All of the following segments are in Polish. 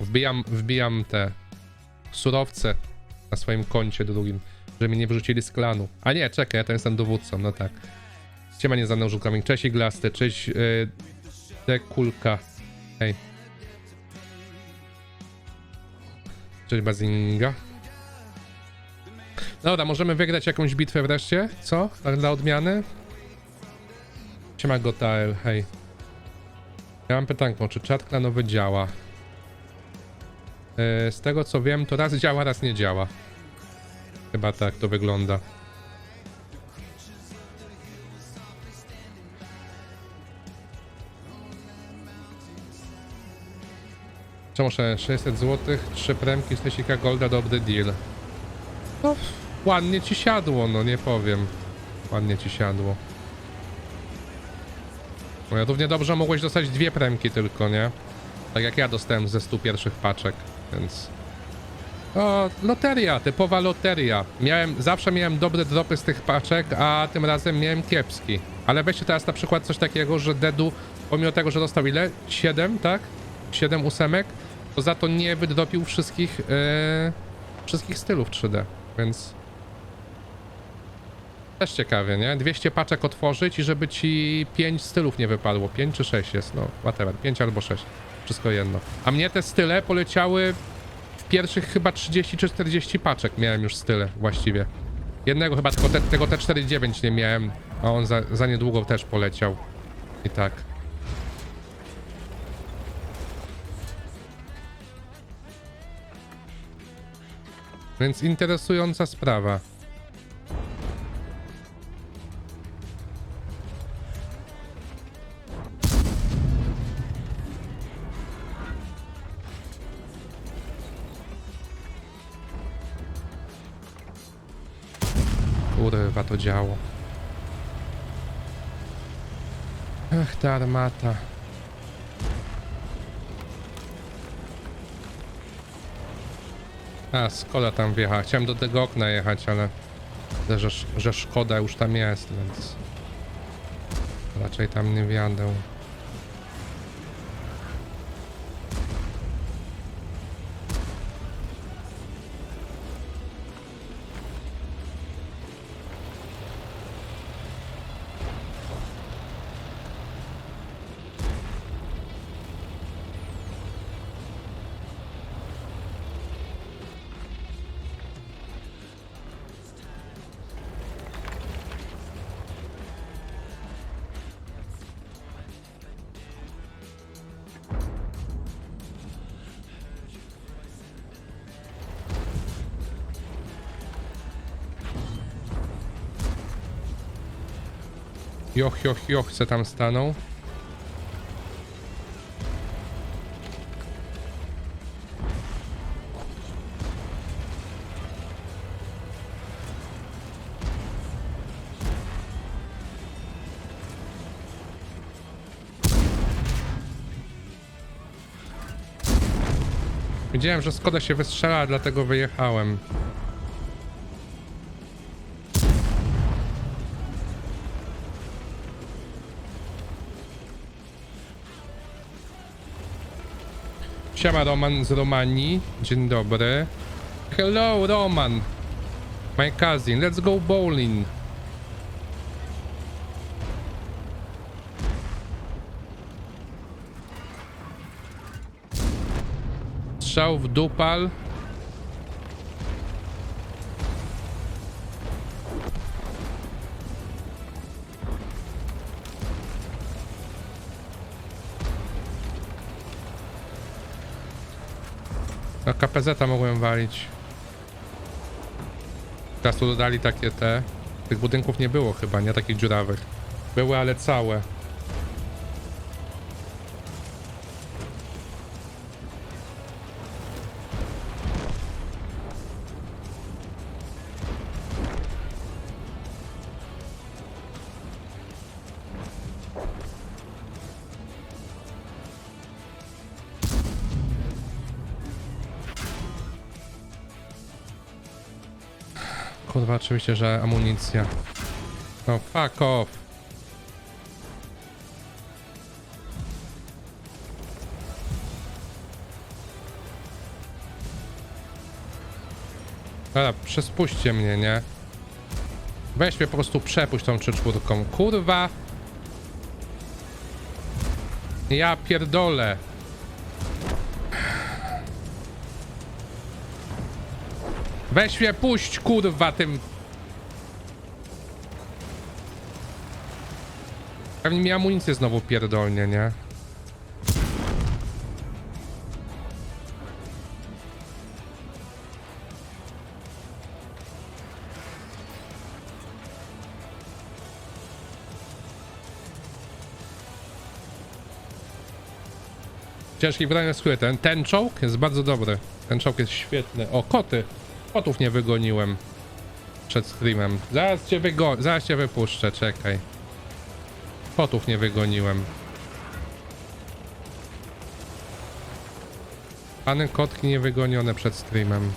Wbijam, wbijam te surowce na swoim koncie drugim, żeby mnie nie wyrzucili z klanu. A nie, czekaj, ja to jestem dowódcą, no tak. Siema nie znany użytkownik. Cześć Iglasty, cześć yy, Dekulka. Hej. Cześć Bazinga. Dobra, możemy wygrać jakąś bitwę wreszcie, co? Tak dla odmiany? Siema Gotael, hej. Ja mam pytanko, czy czat klanowy działa? Yy, z tego co wiem, to raz działa, raz nie działa. Chyba tak to wygląda. Czemu muszę 600 zł, 3 premki z Lesika Golda, dobry deal. No, ładnie ci siadło, no nie powiem. Ładnie ci siadło. No, równie dobrze mogłeś dostać dwie premki tylko, nie? Tak jak ja dostałem ze 100 pierwszych paczek, więc... O, loteria, typowa loteria. Miałem, zawsze miałem dobre dropy z tych paczek, a tym razem miałem kiepski. Ale weźcie teraz na przykład coś takiego, że Dedu, pomimo tego, że dostał ile? 7, tak? 7 ósemek, to za to nie wydropił wszystkich, e, wszystkich stylów 3D, więc... Też ciekawie, nie? 200 paczek otworzyć i żeby ci 5 stylów nie wypadło. 5 czy 6 jest, no whatever, 5 albo 6. Wszystko jedno. A mnie te style poleciały w pierwszych chyba 30 czy 40 paczek miałem już style właściwie. Jednego chyba tylko te, tego T49 nie miałem, a on za, za niedługo też poleciał. I tak. Więc interesująca sprawa. Kurwa to działo. Ach, ta armata. A, Skoda tam wjechała. Chciałem do tego okna jechać, ale widzę, że, że Szkoda już tam jest, więc raczej tam nie wjadę. Joch, joch, joch, se tam stanął. Widziałem, że Skoda się wystrzela, dlatego wyjechałem. Siema Roman z Romanii. Dzień dobry. Hello Roman. My cousin. Let's go bowling. Strzał w dupal. KPZ mogłem walić. Teraz tu dodali takie te. Tych budynków nie było chyba, nie takich dziurawych. Były, ale całe. Oczywiście, że amunicja. No fuck off. Dobra, przespuśćcie mnie, nie? Weź mnie po prostu przepuść tą czwórką. Kurwa! Ja pierdolę. Weź mnie puść, kurwa, tym Pewnie mi amunicję znowu pierdolnie, nie? Ciężki brania skóry. Ten, ten czołg jest bardzo dobry. Ten czołg jest świetny. O, koty. Kotów nie wygoniłem przed streamem. Zaraz cię wygo... Zaraz cię wypuszczę, czekaj. Kotów nie wygoniłem. Pany kotki nie wygonione przed streamem.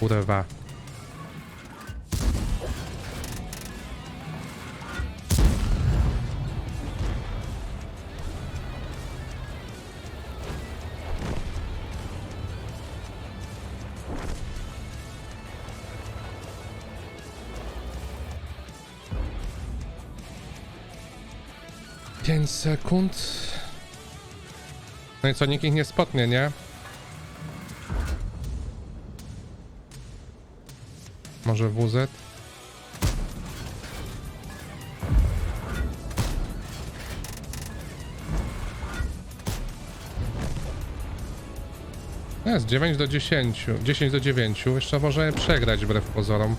Kurwa. Pięć sekund. No i co, nikt ich nie spotnie, nie? Może WZ? Jest 9 do 10, 10 do 9. Jeszcze możemy przegrać wbrew pozorom.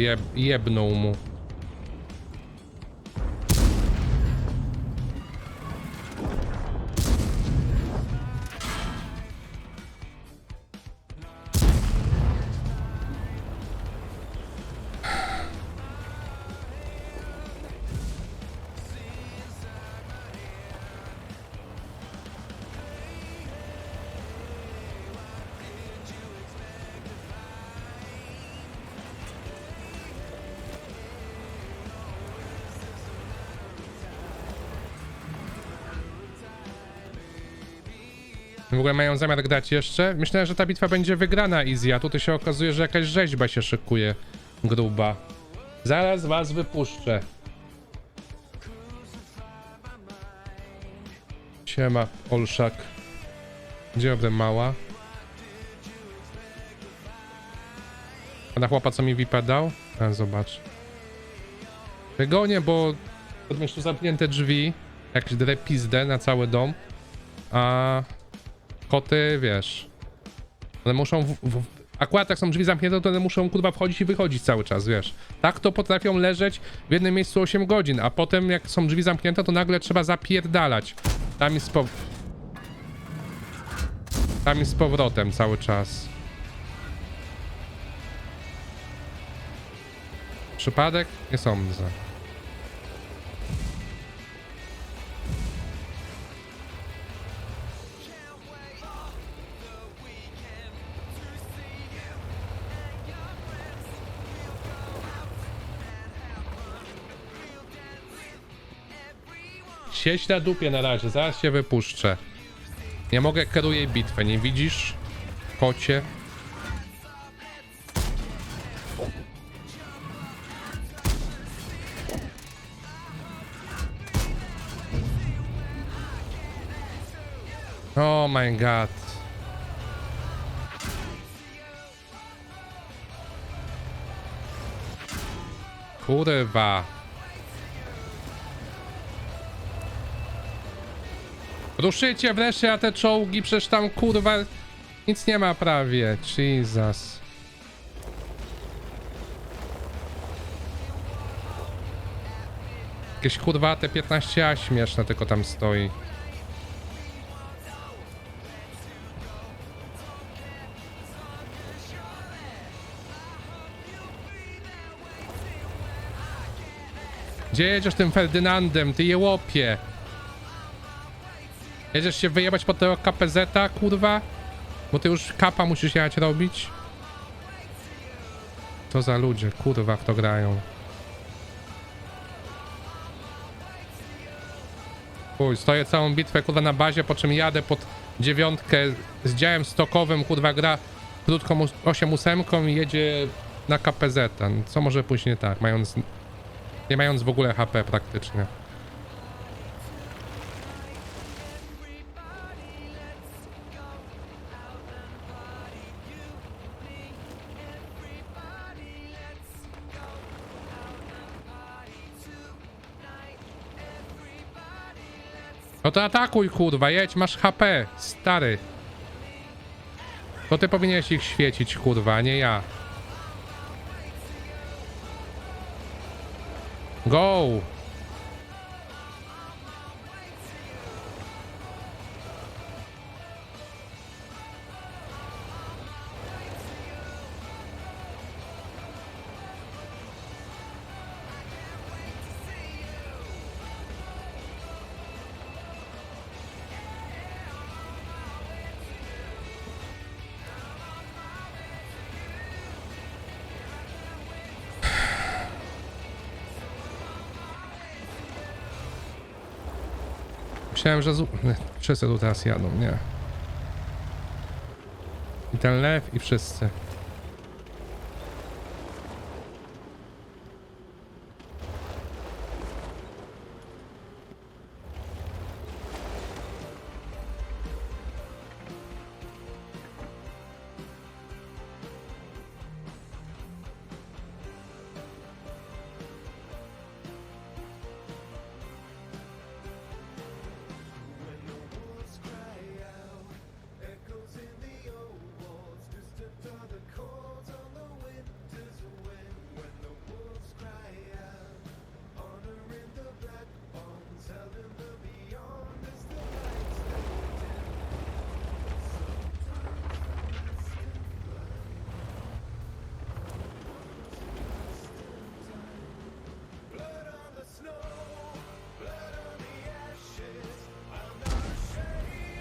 Jeb, jebnął mu. W ogóle mają zamiar grać jeszcze? Myślałem, że ta bitwa będzie wygrana easy, a tutaj się okazuje, że jakaś rzeźba się szykuje gruba. Zaraz was wypuszczę. Siema, Olszak. Dzień dobry, mała. A na chłopa, co mi wypadał? A, zobacz. Wygonię, bo masz tu zamknięte drzwi, jakieś drepizdę na cały dom, a koty, wiesz, one muszą, w, w, akurat jak są drzwi zamknięte, to one muszą kurwa wchodzić i wychodzić cały czas, wiesz. Tak to potrafią leżeć w jednym miejscu 8 godzin, a potem jak są drzwi zamknięte, to nagle trzeba zapierdalać. Tam jest po... Tam jest z powrotem cały czas. Przypadek? Nie sądzę. Siedź na dupie na razie, zaraz się wypuszczę. Nie mogę, kieruję bitwę, nie widzisz? Kocie. Oh my god. Kurwa. Ruszycie wreszcie, a te czołgi, przecież tam kurwa nic nie ma prawie. Jesus. Jakieś kurwa te 15A śmieszne tylko tam stoi. Gdzie jedziesz tym Ferdynandem, ty jełopie? Jedziesz się wyjebać pod tego KPZ-a, kurwa? Bo ty już kapa musisz jechać robić? Co za ludzie, kurwa, w to grają. Chuj, stoję całą bitwę, kurwa, na bazie, po czym jadę pod dziewiątkę z działem stokowym, kurwa, gra krótką 8-8 i jedzie na KPZ. -a. No, Co może pójść nie tak, mając... Nie mając w ogóle HP praktycznie. No to atakuj, kurwa, jedź, masz HP, stary. To ty powinieneś ich świecić, kurwa, a nie ja. Go! Myślałem, że nie, wszyscy tu teraz jadą, nie. I ten lew i wszyscy.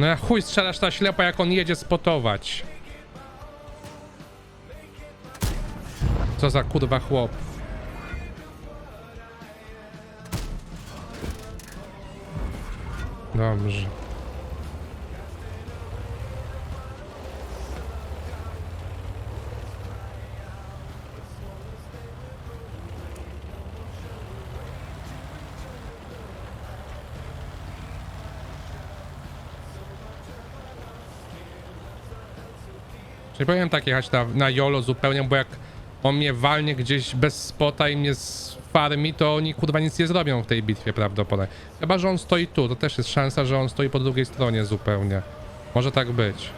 No ja chuj strzelasz na ślepo, jak on jedzie spotować. Co za kurwa chłop. Dobrze. Czyli powinien tak jechać na, na YOLO zupełnie, bo jak on mnie walnie gdzieś bez spota i mnie farmi, to oni kurwa nic nie zrobią w tej bitwie prawdopodobnie. Chyba, że on stoi tu, to też jest szansa, że on stoi po drugiej stronie zupełnie. Może tak być.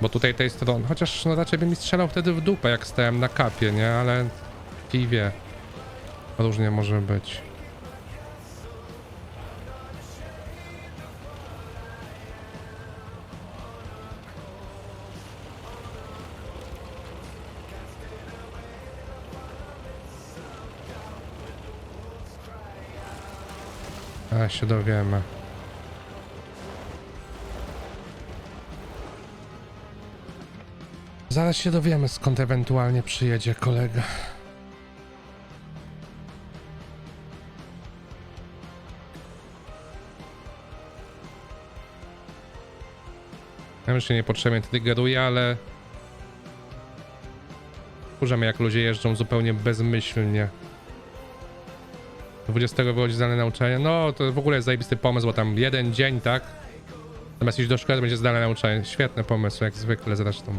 Bo tutaj tej strony, chociaż no raczej by mi strzelał wtedy w dupę, jak stałem na kapie, nie? Ale kij wie. Różnie może być. A się dowiemy. Zaraz się dowiemy, skąd ewentualnie przyjedzie kolega. Ja się niepotrzebnie triggeruję, ale... Kurzemy jak ludzie jeżdżą zupełnie bezmyślnie. 20 wychodzi zdalne nauczanie. No, to w ogóle jest zajebisty pomysł, bo tam jeden dzień, tak? Zamiast iść do szkoły, będzie zdalne nauczanie. Świetny pomysł, jak zwykle zresztą.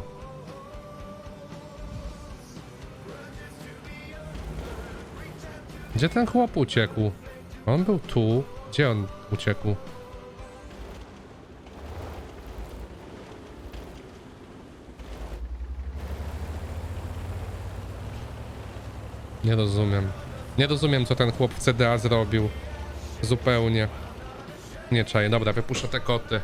Gdzie ten chłop uciekł? On był tu. Gdzie on uciekł? Nie rozumiem. Nie rozumiem, co ten chłop w CDA zrobił. Zupełnie. Nie czaję. Dobra, wypuszczę te koty.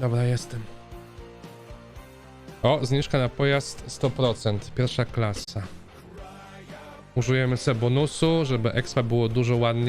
Dobra, jestem. O, zniżka na pojazd 100%, pierwsza klasa. Użyjemy sobie bonusu, żeby expa było dużo ładnie.